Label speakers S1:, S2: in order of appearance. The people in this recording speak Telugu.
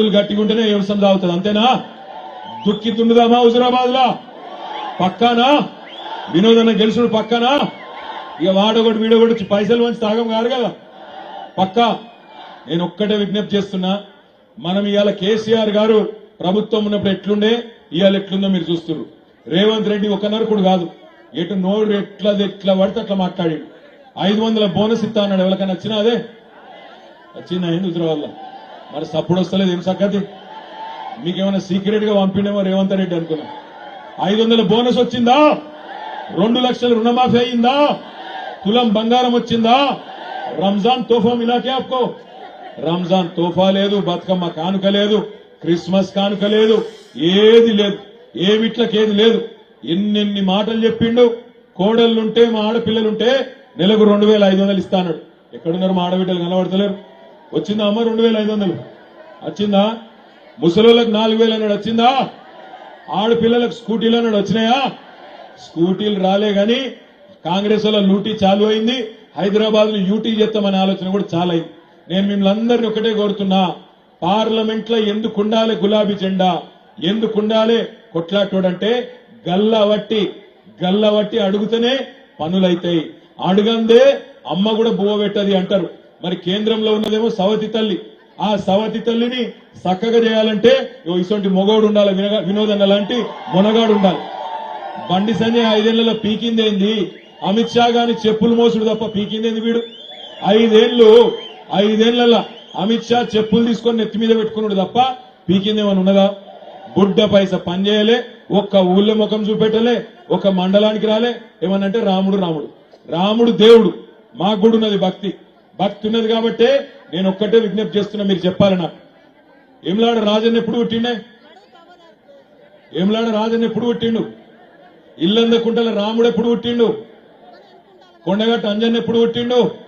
S1: చేతులు గట్టిగా వ్యవసాయం సాగుతుంది అంతేనా? దుక్కితుండదామా హుజురాబాద్లో పక్కానా? వినోదన్న గెలుసుడు పక్కానా? ఇక వాడొకటి వీడొకటి పైసలు మంచి తాగం కాదు కదా. పక్కా? నేను ఒక్కటే విజ్ఞప్తి చేస్తున్నా మనం ఇవాళ కేసీఆర్ గారు ప్రభుత్వం ఉన్నప్పుడు ఎట్లుండే ఇవాళ ఎట్లుందో మీరు చూస్తున్నారు రేవంత్ రెడ్డి ఒక నరకుడు కాదు. ఎటు నోడు ఎట్లా ఎట్లా పడితే అట్లా మాట్లాడాడు. ఐదు వందల బోనస్ ఇస్తా అన్నాడు. ఎవరికైనా వచ్చినా అదే? వచ్చిందా ఎందుకు వల్ల మరి సప్పుడు వస్తలేదు ఏం సంగతి? మీకేమైనా సీక్రెట్గా పంపిండేమో రేవంత్ రెడ్డి అనుకున్నా. ఐదు వందల బోనస్ వచ్చిందా? రెండు లక్షల రుణమాఫీ అయిందా? తులం బంగారం వచ్చిందా? రంజాన్ తోఫా మిలాకే ఆప్కో. రంజాన్ తోఫా లేదు బతుకమ్మ కానుక లేదు క్రిస్మస్ కానుక లేదు ఏది లేదు ఏమిట్లకేది లేదు. ఎన్నెన్ని మాటలు చెప్పిండు. కోడళ్ళుంటే మా ఆడపిల్లలుంటే నెలకు రెండు వేల ఐదు వందలు ఇస్తాడు ఎక్కడున్నారు మా ఆడబిడ్డలు? కనబడతలేరు. వచ్చిందా అమ్మ రెండు వేల ఐదు వందలు? వచ్చిందా? ముసలోళ్ళకి నాలుగు వేలు అన్నాడు వచ్చిందా? ఆడపిల్లలకు స్కూటీలు అన్నాడు వచ్చినాయా? స్కూటీలు రాలే గాని కాంగ్రెస్ వాళ్ళ లూటీ చాలు అయింది. హైదరాబాద్లో యూటీ చేస్తామనే ఆలోచన కూడా చాలా అయింది. నేను మిమ్మల్ని అందరిని ఒకటే కోరుతున్నా పార్లమెంట్లో ఎందుకు ఉండాలి గులాబీ జెండా? ఎందుకు ఉండాలి కొట్లాటోడంటే గల్లవట్టి గల్లవట్టి అడుగుతూనే పనులైతాయి. అడుగందే అమ్మ కూడా బువ్వ పెట్టది అంటారు. మరి కేంద్రంలో ఉన్నదేమో సవతి తల్లి. ఆ సవతి తల్లిని చక్కగా చేయాలంటే ఇటువంటి మొగోడు ఉండాలి వినగా- వినోదన్న లాంటి మొనగాడు ఉండాలి. బండి సంజయ్ ఐదేళ్ళలో పీకిందేంది? అమిత్ షా గాని చెప్పులు మోసుడు తప్ప పీకిందేంది వీడు? ఐదేళ్ళు ఐదేళ్ళలో అమిత్ షా చెప్పులు తీసుకొని నెత్తి మీద పెట్టుకున్నాడు తప్ప పీకిందేమని ఉన్నదా? బుడ్డ పైస పని చేయలే ఒక్క ఊళ్ళో ముఖం చూపెట్టలే ఒక మండలానికి రాలే. ఏమనంటే రాముడు రాముడు. రాముడు దేవుడు. మాకు కూడా ఉన్నది భక్తి. భక్తి ఉన్నది కాబట్టే నేను ఒక్కటే విజ్ఞప్తి చేస్తున్నా మీరు చెప్పాలి నాకు. ఏమిలాడ రాజన్ ఎప్పుడు పుట్టిండే? ఏమిలాడ రాజన్ ఎప్పుడు పుట్టిండు? ఇల్లందకుంటల రాముడు ఎప్పుడు పుట్టిండు? కొండగట్టు అంజన్ ఎప్పుడు పుట్టిండు?